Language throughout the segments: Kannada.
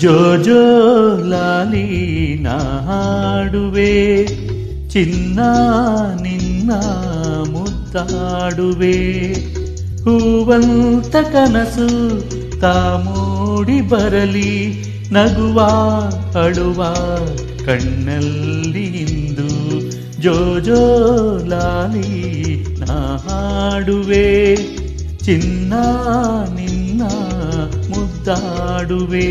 ಜೋ ಜೋ ಲಾಲಿ ನಾ ಹಾಡುವೆ ಚಿನ್ನ ನಿನ್ನ ಮುದ್ದಾಡುವೆ. ಹೂವಂತ ಕನಸು ತಾ ಮೂಡಿ ಬರಲಿ, ನಗುವ ಅಳುವ ಕಣ್ಣಲ್ಲಿ ಇಂದು ಜೋ ಲಾಲಿ ನಾ ಹಾಡುವೆ ಚಿನ್ನ ನಿನ್ನ ಮುದ್ದಾಡುವೆ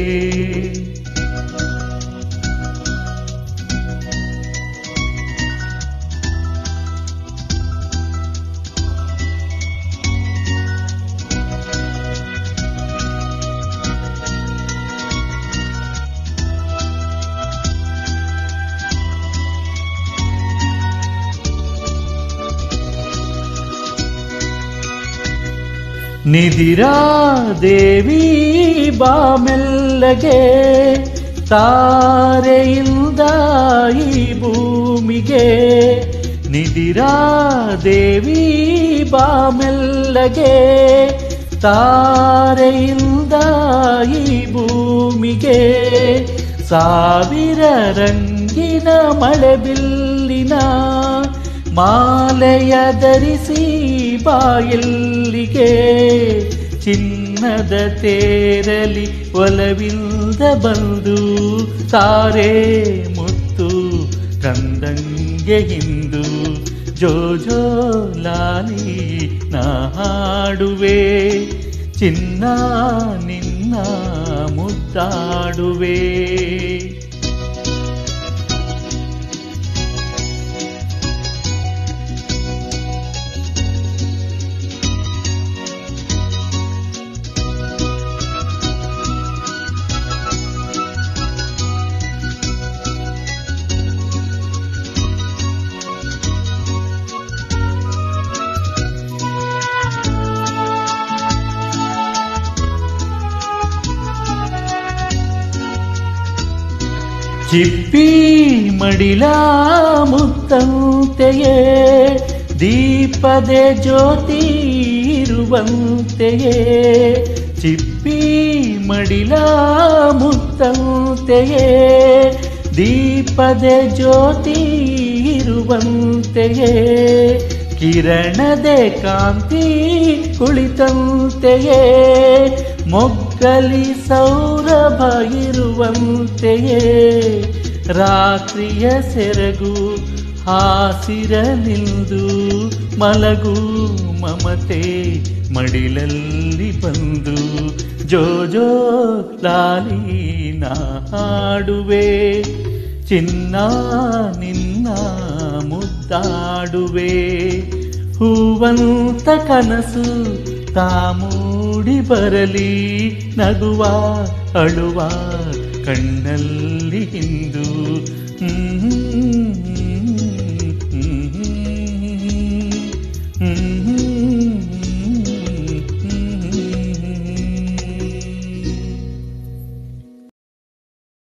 ನಿಧಿರಾ ದೇವಿ ಬಾಮೆಲ್ಲಗೆ ತಾರೆಯಿಂದ ಈ ಭೂಮಿಗೆ ನಿಧಿರಾ ದೇವಿ ಬಾಮೆಲ್ಲಗೆ ತಾರೆಯಿಂದ ಈ ಭೂಮಿಗೆ ಸಾವಿರ ರಂಗಿನ ಮಳೆ ಬಿಲ್ಲಿನ ಮಾಲೆಯ ಧರಿಸಿ ಬಾಯಲ್ಲಿಗೆ, ಚಿನ್ನದ ತೇರಲಿ ಒಲವಿಂದ ಬಂದು ತಾರೆ ಮುತ್ತು ಕಂದಂಗೆ ಹಿಂದು. ಜೋ ಜೋ ಲಾಲಿ ನಾ ಹಾಡುವೆ, ಚಿನ್ನ ನಿನ್ನ ಮುದ್ದಾಡುವೆ. ಚಿಪ್ಪಿ ಮಡಿಲ ಮುತ್ತಂತೆಯೇ ದೀಪದೆ ಜ್ಯೋತಿ ಇರುವಂತೆಯೇ ಚಿಪ್ಪಿ ಮಡಿಲ ಮುತ್ತಂತೆಯೇ ದೀಪದೆ ಜ್ಯೋತಿ ಇರುವಂತೆಯೇ ಕಿರಣದೆ ಕಾಂತಿ ಕುಳಿತಂತೆಯೇ ಮೊಗ್ಗಲಿ ಸೌರಭ ಇರುವಂತೆಯೇ ರಾತ್ರಿಯ ಸೆರಗು ಹಾಸಿರಲಿಂದು ಮಲಗು ಮಮತೆ ಮಡಿಲಲ್ಲಿ ಬಂದು ಜೋ ಜೋ ಲಾಲಿ ನಾ ಹಾಡುವೆ. ಚಿನ್ನ ನಿನ್ನ ಮುದ್ದಾಡುವೆ. ಹೂವಂತ ಕನಸು ತಾ ಮೂಡಿ ಬರಲಿ ನಗುವ ಅಳುವ ಕಣ್ಣಲ್ಲಿ ಹಿಂದು.